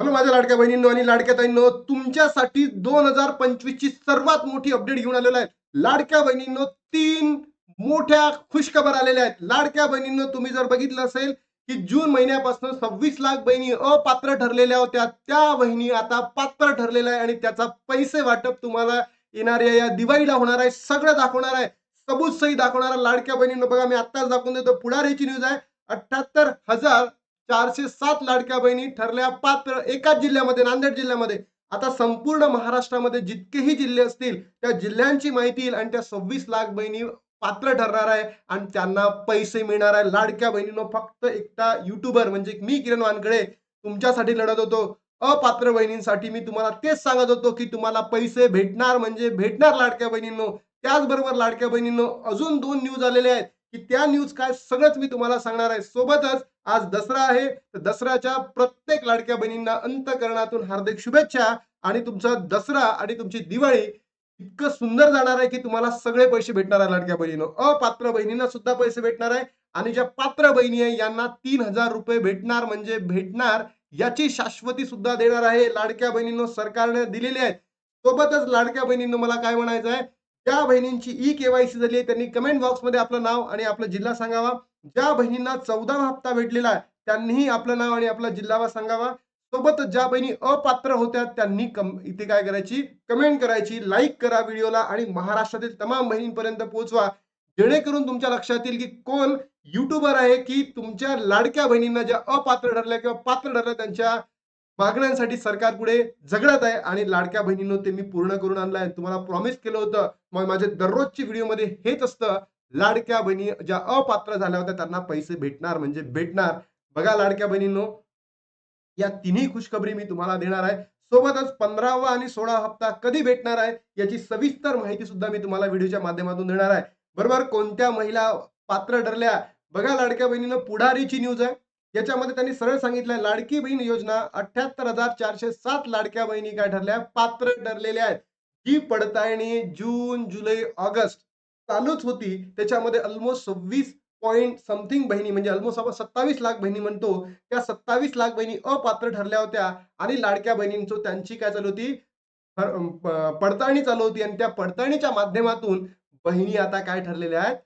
Hello माझ्या लाडक्या बहिणींनो आणि लाडक्या ताईंनो तुमच्यासाठी दोन हजार पंचवीस ची सर्वात मोठी अपडेट घेऊन आलेलो आहे. लाडक्या बहिणींनो तीन मोठ्या खुशखबर आलेल्या आहेत. लाडक्या बहिणींनो तुम्ही जर बघितलं असेल की जून महिन्यापासून सव्वीस लाख बहिणी अपात्र ठरलेल्या होत्या. त्या बहिणी आता पात्र ठरलेल्या आहे आणि त्याचा पैसे वाटप तुम्हाला येणाऱ्या या दिवाळीला होणार आहे. सगळं दाखवणार आहे. सबूत सही दाखवणारा लाडक्या बहिणींनो बघा मी आत्ताच दाखवून देतो. पुढारीची न्यूज आहे. अठ्याहत्तर हजार चारशे सात लाडक्या बहिणी ठरल्या पात्र एकाच जिल्ह्यामध्ये नांदेड जिल्ह्यामध्ये. आता संपूर्ण महाराष्ट्रामध्ये जितकेही जिल्हे असतील त्या जिल्ह्यांची माहिती येईल आणि त्या सव्वीस लाख बहिणी पात्र ठरणार आहे आणि त्यांना पैसे मिळणार आहे. लाडक्या बहिणीनं फक्त एकटा युट्यूबर म्हणजे मी किरण वानकडे तुमच्यासाठी लढत होतो. अपात्र बहिणींसाठी मी तुम्हाला तेच सांगत होतो की तुम्हाला पैसे भेटणार म्हणजे भेटणार लाडक्या बहिणींनो. त्याचबरोबर लाडक्या बहिणींनो अजून दोन न्यूज आलेले आहेत. की त्या न्यूज काय सगळंच मी तुम्हाला सांगणार आहे. सोबतच आज दसरा आहे तर दसऱ्याच्या प्रत्येक लाडक्या बहिणींना अंतकरणातून हार्दिक शुभेच्छा. आणि तुमचा दसरा आणि तुमची दिवाळी इतकं सुंदर जाणार आहे की तुम्हाला सगळे पैसे भेटणार आहे लाडक्या बहिणीनं. अपात्र बहिणींना सुद्धा पैसे भेटणार आहे. आणि ज्या पात्र बहिणी आहे यांना तीन हजार रुपये भेटणार म्हणजे भेटणार याची शाश्वती सुद्धा देणार आहे लाडक्या बहिणींनो सरकारने दिलेली आहे. सोबतच लाडक्या बहिणींनो मला काय म्हणायचं आहे? ज्या बहिणींची ई केवायसी झाली आहे त्यांनी कमेंट बॉक्समध्ये आपलं नाव आणि आपला जिल्हा सांगावा. ज्या बहिणींना चौदावा हप्ता भेटलेला आहे त्यांनीही आपलं नाव आणि आपला जिल्हा सांगावा. सोबत ज्या बहिणी अपात्र होत्या त्यांनी कम इथे काय करायची? कमेंट करायची लाईक करा व्हिडिओला आणि महाराष्ट्रातील तमाम बहिणींपर्यंत पोहोचवा. जेणेकरून तुमच्या लक्षात येईल की कोण युट्यूबर आहे की तुमच्या लाडक्या बहिणींना ज्या अपात्र ठरल्या किंवा पात्र ठरल्या त्यांच्या मागण्यांसाठी सरकार पुढे झगडत आहे आणि लाडक्या बहिणींनो ते मी पूर्ण करून आणलं आहे तुम्हाला प्रॉमिस केलं होतं. मग माझ्या दररोजची व्हिडिओमध्ये हेच असतं. लाडक्या बहिणी ज्या अपात्र झाल्या होत्या त्यांना पैसे भेटणार म्हणजे भेटणार. बघा लाडक्या बहिणींनो या तिन्ही खुशखबरी मी तुम्हाला देणार आहे. सोबतच पंधरावा आणि सोळा हप्ता कधी भेटणार आहे याची सविस्तर माहिती सुद्धा मी तुम्हाला व्हिडिओच्या माध्यमातून देणार आहे. बरोबर कोणत्या महिला पात्र ठरल्या? बघा लाडक्या बहिणीनं पुढारीची न्यूज आहे. याच्यामध्ये त्यांनी सरळ सांगितलंय लाडकी बहीण योजना अठ्याहत्तर हजार चारशे सात लाडक्या बहिणी काय ठरल्या? पात्र ठरलेल्या आहेत. जी पडताळणी जून जुलै ऑगस्ट चालूच होती. त्याच्यामध्ये ऑलमोस्ट सव्वीस पॉईंट समथिंग बहिणी म्हणजे ऑलमोस्ट आपण सत्तावीस लाख बहिणी म्हणतो. त्या सत्तावीस लाख बहिणी अपात्र ठरल्या होत्या आणि लाडक्या बहिणींचं त्यांची काय चालू होती? पडताळणी चालू होती. आणि त्या पडताळणीच्या माध्यमातून बहिणी आता काय ठरलेल्या आहेत?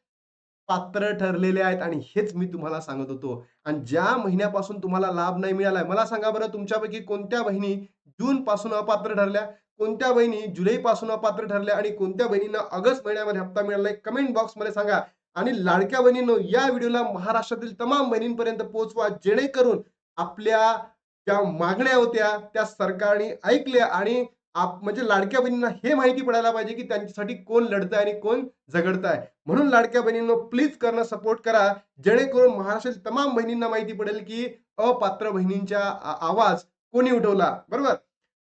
पात्र ठरलेले आहेत आणि हेच मी तुम्हाला सांगत होतो. आणि ज्या महिन्यापासून तुम्हाला लाभ नाही मिळालाय मला सांगा बरं तुमच्यापैकी कोणत्या बहिणी जून पासून अपात्र ठरल्या कोणत्या बहिणी जुलै पासून अपात्र ठरल्या आणि कोणत्या बहिणींना ऑगस्ट महिन्यामध्ये हप्ता मिळालाय कमेंट बॉक्समध्ये सांगा. आणि लाडक्या बहिणींनो या व्हिडिओला महाराष्ट्रातील तमाम बहिणींपर्यंत पोहोचवा जेणेकरून आपल्या ज्या मागण्या होत्या त्या सरकारने ऐकल्या आणि आप म्हणजे लाडक्या बहिणींना हे माहिती पडायला पाहिजे की त्यांच्यासाठी कोण लढतंय आणि कोण झगडतंय. म्हणून लाडक्या बहिणींनो प्लीज करणं सपोर्ट करा. जेणेकरून महाराष्ट्रातील तमाम बहिणींना माहिती पडेल की अपात्र बहिणींच्या आवाज कोणी उठवला? बरोबर?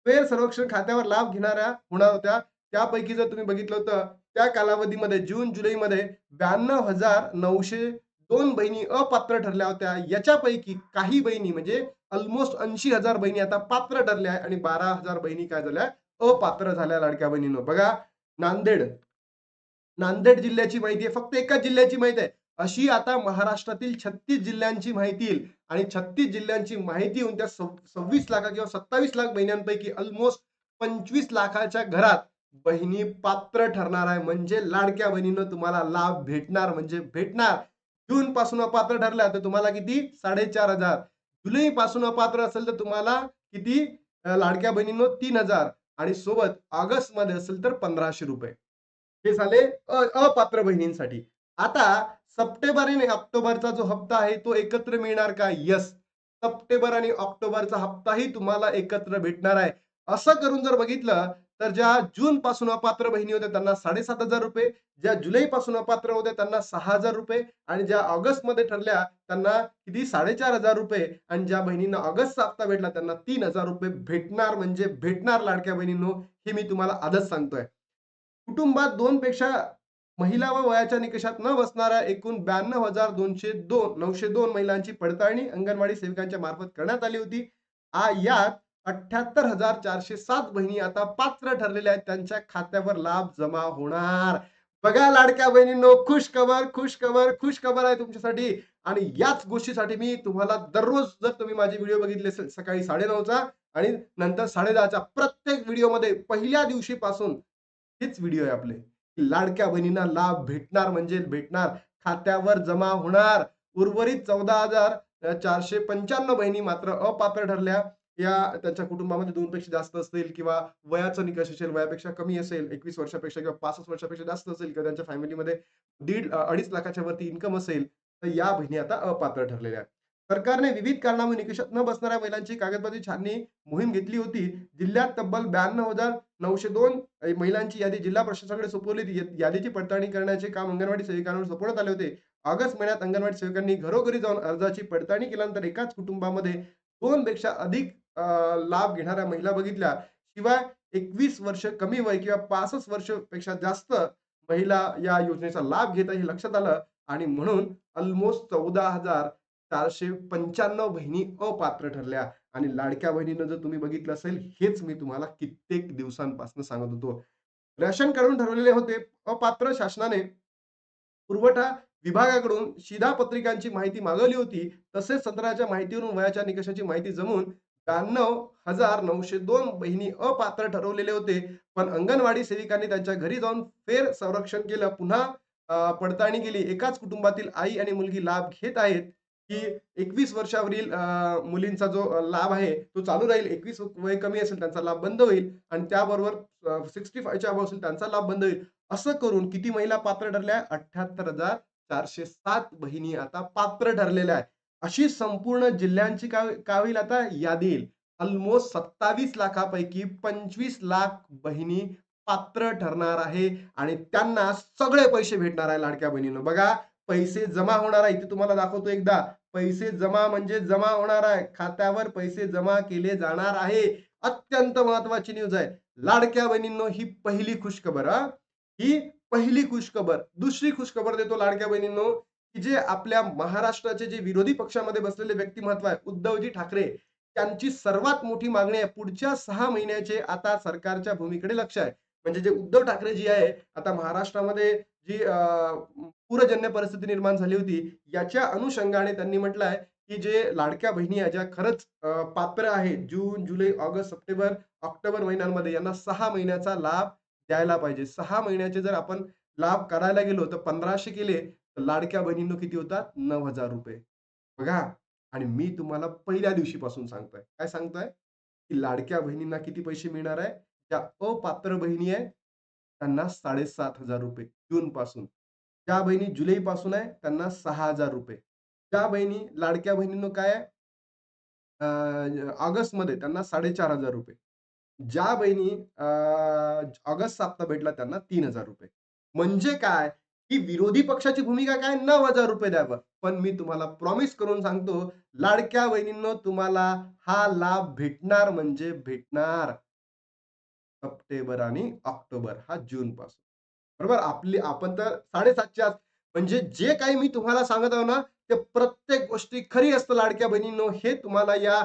फेर सर्वेक्षण खात्यावर लाभ घेणाऱ्या होणार होत्या. त्यापैकी जर तुम्ही बघितलं होतं त्या कालावधीमध्ये जून जुलैमध्ये ब्याण्णव हजार नऊशे दोन बहिणी अपात्र ठरल्या होत्या. याच्यापैकी काही बहिणी म्हणजे ऑलमोस्ट ऐंशी हजार बहिणी आता पात्र ठरल्या आणि बारा हजार बहिणी काय झाल्या? अपात्र झाल्या लाडक्या बहिणीनं. बघा नांदेड नांदेड जिल्ह्याची माहिती आहे. फक्त एकाच जिल्ह्याची माहिती आहे. अशी आता महाराष्ट्रातील छत्तीस जिल्ह्यांची माहिती येईल. आणि छत्तीस जिल्ह्यांची माहिती येऊन त्या सव्वीस लाखा किंवा सत्तावीस लाख बहिण्यांपैकी ऑलमोस्ट पंचवीस लाखाच्या घरात बहिणी पात्र ठरणार आहे. म्हणजे लाडक्या बहिणीनं तुम्हाला लाभ भेटणार म्हणजे भेटणार. जून पासून अपात्र ठरल्या तर तुम्हाला किती? साडेचार हजार. जुलै पासून अपात्र असेल तर तुम्हाला किती? लाडक्या बहिणीनं तीन हजार. आणि सोबत ऑगस्टमध्ये असेल तर पंधराशे रुपये. हे झाले अपात्र बहिणींसाठी. आता सप्टेंबर आणि ऑक्टोबरचा जो हप्ता आहे तो एकत्र मिळणार का? यस सप्टेंबर आणि ऑक्टोबरचा हप्ताही तुम्हाला एकत्र भेटणार आहे. असं करून जर बघितलं तर ज्या जून पासून अपात्र बहिणी होत्या त्यांना साडेसात हजार रुपये ज्या जुलै पासून अपात्र होत्या त्यांना सहा हजार रुपये आणि ज्या ऑगस्टमध्ये ठरल्या त्यांना किती? साडेचार हजार रुपये आणि ज्या बहिणींना ऑगस्टचा हप्ता भेटला त्यांना तीन हजार रुपये भेटणार म्हणजे भेटणार लाडक्या बहिणींनो हे मी तुम्हाला आधच सांगतोय. कुटुंबात दोन पेक्षा महिला व वयाच्या निकषात न बसणाऱ्या एकूण ब्याण्णव हजार दोनशे दोन नऊशे दोन महिलांची पडताळणी अंगणवाडी सेविकांच्या मार्फत करण्यात आली होती. आ यात अठ्याहत्तर हजार चारशे सात बहिणी आता पात्र ठरलेल्या आहेत. त्यांच्या खात्यावर लाभ जमा होणार. बघा लाडक्या बहिणींनो खुश खबर खुश खबर खुश खबर आहे तुमच्यासाठी. आणि याच गोष्टीसाठी मी तुम्हाला दररोज जर तुम्ही माझे व्हिडिओ बघितले असेल सकाळी साडेनऊचा आणि नंतर साडेदहाचा प्रत्येक व्हिडिओमध्ये पहिल्या दिवशीपासून हेच व्हिडिओ आहे आपले. लाडक्या बहिणींना लाभ भेटणार म्हणजे भेटणार. खात्यावर जमा होणार. उर्वरित चौदा हजार चारशे पंच्याण्णव बहिणी मात्र अपात्र ठरल्या. या त्यांच्या कुटुंबामध्ये दोन पेक्षा जास्त असतील किंवा वयाचा निकष असेल वयापेक्षा कमी असेल एकवीस वर्षापेक्षा किंवा पासष्ट वर्षापेक्षा जास्त असेल किंवा त्यांच्या फॅमिलीमध्ये दीड अडीच लाखाच्या वरती इन्कम असेल तर या बहिणी आता अपात्र ठरलेल्या आहेत. सरकारने विविध कारणामुळे निकषात न बसणाऱ्या महिलांची कागदपत्री छाननी मोहीम घेतली होती. जिल्ह्यात तब्बल ब्याण्णव हजार नऊशे दोन महिलांची यादी जिल्हा प्रशासनाकडे सोपवली होती. यादीची पडताळणी करण्याचे काम अंगणवाडी सेविकांवर सोपवण्यात आले होते. ऑगस्ट महिन्यात अंगणवाडी सेविकांनी घरोघरी जाऊन अर्जाची पडताळणी केल्यानंतर एकाच कुटुंबामध्ये दोन पेक्षा अधिक लाभ घेणाऱ्या महिला बघितल्या. शिवाय एकवीस वर्ष कमी वय किंवा पासष्ट वर्षपेक्षा जास्त महिला या योजनेचा लाभ घेत आहे हे लक्षात आलं आणि म्हणून ऑलमोस्ट चौदा हजार चारशे पंच्याण्णव बहिणी अपात्र ठरल्या. आणि लाडक्या बहिणीनं जर तुम्ही बघितलं असेल हेच मी तुम्हाला कित्येक दिवसांपासून सांगत होतो. रेशन काढून ठरवलेले होते. अपात्र शासनाने पुरवठा विभागाकडून शिधापत्रिकांची माहिती मागवली होती. तसेच सत्राच्या माहितीवरून वयाच्या निकषाची माहिती जमून ब्याण्णव हजार नऊशे दोन बहिणी अपात्र ठरवलेले होते. पण अंगणवाडी सेविकांनी त्यांच्या घरी जाऊन फेर संरक्षण केलं. पुन्हा पडताळणी केली. एकाच कुटुंबातील आई आणि मुलगी लाभ घेत आहेत. की एकवीस वर्षावरील मुलींचा जो लाभ आहे तो चालू राहील. एकवीस वय कमी असेल त्यांचा लाभ बंद होईल. आणि त्याबरोबर सिक्स्टी फायच्या अभाव असेल त्यांचा लाभ बंद होईल. असं करून किती महिला पात्र ठरल्या? अठ्याहत्तर हजार चारशे सात बहिणी आता पात्र ठरलेल्या आहेत. अशी संपूर्ण जिल्ह्यांची काय काय होईल आता यादी येईल. ऑलमोस्ट सत्तावीस लाखापैकी पंचवीस लाख बहिणी पात्र ठरणार आहे. आणि त्यांना सगळे पैसे भेटणार आहे लाडक्या बहिणीनं. बघा पैसे जमा होणार आहे. इथे तुम्हाला दाखवतो एकदा. पैसे जमा म्हणजे जमा होणार आहे. खात्यावर पैसे जमा केले जाणार आहे. अत्यंत महत्वाची न्यूज आहे. लाडक्या बहिणींनो ही पहिली खुशखबर हा? ही पहिली खुशखबर. दुसरी खुशखबर देतो लाडक्या बहिणींनो की जे आपल्या महाराष्ट्राचे जे विरोधी पक्षामध्ये बसलेले व्यक्तिमत्व आहे उद्धवजी ठाकरे त्यांची सर्वात मोठी मागणी आहे. पुढच्या सहा महिन्याचे आता सरकारच्या भूमीकडे लक्ष आहे. म्हणजे जे उद्धव ठाकरे जी आहे आता महाराष्ट्रामध्ये जी अं, पूरजन्य परिस्थिती निर्माण झाली होती. याच्या अनुषंगाने त्यांनी म्हटलं आहे की जे लाडक्या बहिणी आहे ज्या खरंच पात्र आहेत जून जुलै ऑगस्ट सप्टेंबर ऑक्टोबर महिन्यांमध्ये यांना सहा महिन्याचा लाभ द्यायला पाहिजे. सहा महिन्याचे जर आपण लाभ करायला गेलो तर पंधराशे केले तर लाडक्या बहिणींनो किती होतात? नऊ हजार रुपये. बघा. आणि मी तुम्हाला पहिल्या दिवशीपासून सांगतोय. काय सांगतोय? की लाडक्या बहिणींना किती पैसे मिळणार आहे? ज्या अपात्र बहिणी आहेत त्यांना साडेसात हजार रुपये जून पासून ज्या बहिणी जुलै पासून आहे त्यांना सहा हजार रुपये. ज्या बहिणी लाडक्या बहिणींनो काय आहे? मध्ये ऑगस्टमध्ये त्यांना साडेचार हजार रुपये. ज्या बहिणी ऑगस्ट हप्ता भेटला त्यांना तीन हजार रुपये. म्हणजे काय? ही विरोधी पक्षाची भूमिका काय? नऊ हजार रुपये द्यावं. पण मी तुम्हाला प्रॉमिस करून सांगतो लाडक्या बहिणींनो तुम्हाला हा लाभ भेटणार म्हणजे भेटणार सप्टेंबर आणि ऑक्टोबर हा जून पासून बरोबर? आपली आपण तर साडेसातच्या म्हणजे जे काही मी तुम्हाला सांगत आहो ना ते प्रत्येक गोष्टी खरी असतं लाडक्या बहिणींनो. हे तुम्हाला या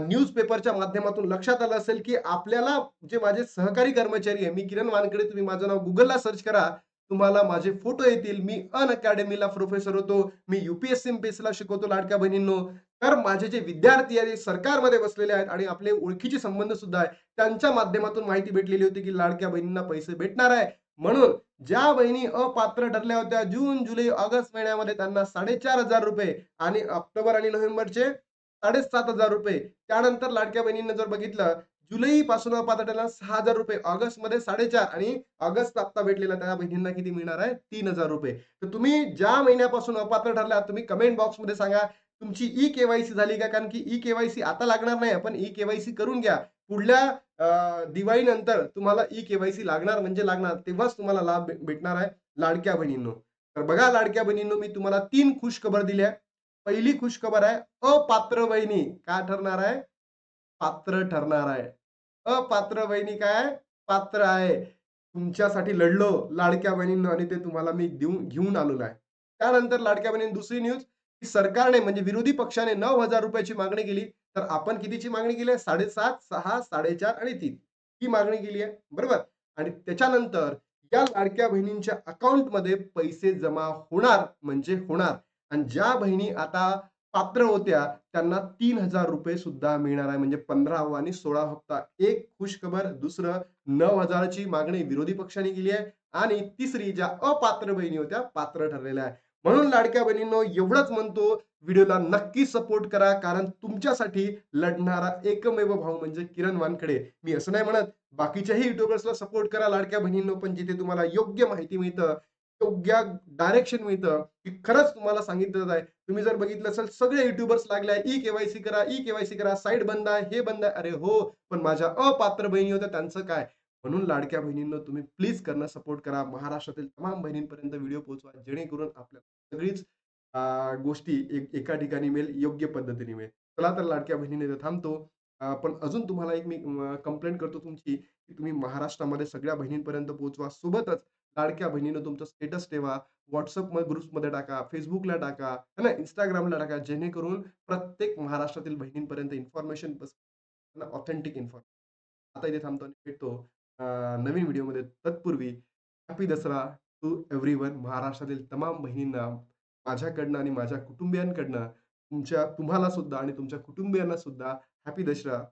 न्यूज पेपरच्या माध्यमातून लक्षात आलं असेल की आपल्याला जे माझे सहकारी कर्मचारी आहे मी किरण वानकडे तुम्ही माझं नाव गुगलला सर्च करा. तुम्हाला माझे फोटो येतील. मी अन अकॅडमीला प्रोफेसर होतो. मी युपीएससी ला शिकवतो लाडक्या बहिणींनो. तर माझे जे विद्यार्थी आहेत सरकारमध्ये बसलेले आहेत आणि आपले ओळखीचे संबंध सुद्धा आहे त्यांच्या माध्यमातून माहिती भेटलेली होती की लाडक्या बहिणींना पैसे भेटणार आहे. म्हणून ज्या बहिणी अपात्र ठरल्या होत्या जून जुलै ऑगस्ट महिन्यामध्ये त्यांना साडेचार हजार रुपये आणि ऑक्टोबर आणि नोव्हेंबरचे साडेसात हजार रुपये. त्यानंतर लाडक्या बहिणींना जर बघितलं जुलै पासून अपात्र ठरला सहा हजार रुपये ऑगस्टमध्ये साडेचार आणि ऑगस्ट हप्ता भेटलेला त्या बहिणींना किती मिळणार आहे? तीन हजार रुपये. तर तुम्ही ज्या महिन्यापासून अपात्र ठरल्या तुम्ही कमेंट बॉक्समध्ये सांगा. तुमची ई केवायसी झाली का? कारण की ई केवायसी आता लागणार नाही पण ई केवायसी करून घ्या. पुढल्या दिवाळीनंतर तुम्हाला ई केवायसी लागणार म्हणजे लागणार तेव्हाच तुम्हाला लाभ भेटणार आहे लाडक्या बहिणींनो. तर बघा लाडक्या बहिणींनो मी तुम्हाला तीन खुश खबर दिल्या पहिली खुश खबर आहे अपात्र बहिणी काय ठरणार आहे? पात्र ठरणार आहे. अपात्र बहिणी काय पात्र आहे. तुमच्यासाठी लढलो लाडक्या बहिणींनो आणि ते तुम्हाला मी देऊन घेऊन आलेलो आहे. त्यानंतर लाडक्या बहिणींनी दुसरी न्यूज सरकारने म्हणजे विरोधी पक्षाने नऊ हजार रुपयाची मागणी केली. तर आपण कितीची मागणी केली आहे? साडेसात सहा साडेचार आणि तीन. ही मागणी केली आहे. बरोबर? आणि त्याच्यानंतर या लाडक्या बहिणींच्या अकाउंटमध्ये पैसे जमा होणार म्हणजे होणार. आणि ज्या बहिणी आता पात्र होत्या त्यांना तीन हजार रुपये सुद्धा मिळणार आहे. म्हणजे पंधरा आणि सोळा हप्ता. एक खुशखबर दुसरं नऊ हजाराची मागणी विरोधी पक्षाने केली आहे. आणि तिसरी ज्या अपात्र बहिणी होत्या पात्र ठरलेल्या आहे म्हणून लाडक्या बहिणींनो एवढंच म्हणतो. व्हिडिओला नक्की सपोर्ट करा कारण तुमच्यासाठी लढणारा एकमेव भाऊ म्हणजे किरण वानखडे. मी असं नाही म्हणत बाकीच्याही युट्युबर्सला सपोर्ट करा लाडक्या बहिणींनो पण जिथे तुम्हाला योग्य माहिती मिळतं योग्य डायरेक्शन मिळतं की खरंच तुम्हाला सांगितलं आहे तुम्ही जर बघितलं असेल सगळे युट्युबर्स लागले ई केवायसी करा ई केवायसी करा साईट बंद आहे हे बंद आहे अरे हो पण माझ्या अपात्र बहिणी होत्या त्यांचं काय? म्हणून लाडक्या बहिणींना तुम्ही प्लीज करणं सपोर्ट करा. महाराष्ट्रातील तमाम बहिणींपर्यंत व्हिडिओ पोहोचवा जेणेकरून आपल्या सगळीच गोष्टी एक- एका ठिकाणी मिळेल योग्य पद्धतीने मिळेल. चला तर लाडक्या बहिणीने तर थांबतो. पण अजून तुम्हाला एक मी कंप्लेंट करतो तुमची की तुम्ही महाराष्ट्रामध्ये सगळ्या बहिणींपर्यंत पोहोचवा. सोबतच लाडक्या बहिणीनं तुमचं स्टेटस ठेवा. व्हॉट्सअप ग्रुप्समध्ये टाका फेसबुकला टाका है ना? इंस्टाग्रामला टाका जेणेकरून प्रत्येक महाराष्ट्रातील बहिणींपर्यंत इन्फॉर्मेशन ऑथेंटिक इन्फॉर्मेशन आता इथे थांबतो आणि भेटतो. नवीन व्हिडिओमध्ये तत्पूर्वी happy Dussehra to everyone महाराष्ट्रातील तमाम बहिणींना माझ्याकडनं आणि माझ्या कुटुंबियांकडनं तुमच्या तुम्हाला सुद्धा आणि तुमच्या कुटुंबियांना सुद्धा हॅपी दसरा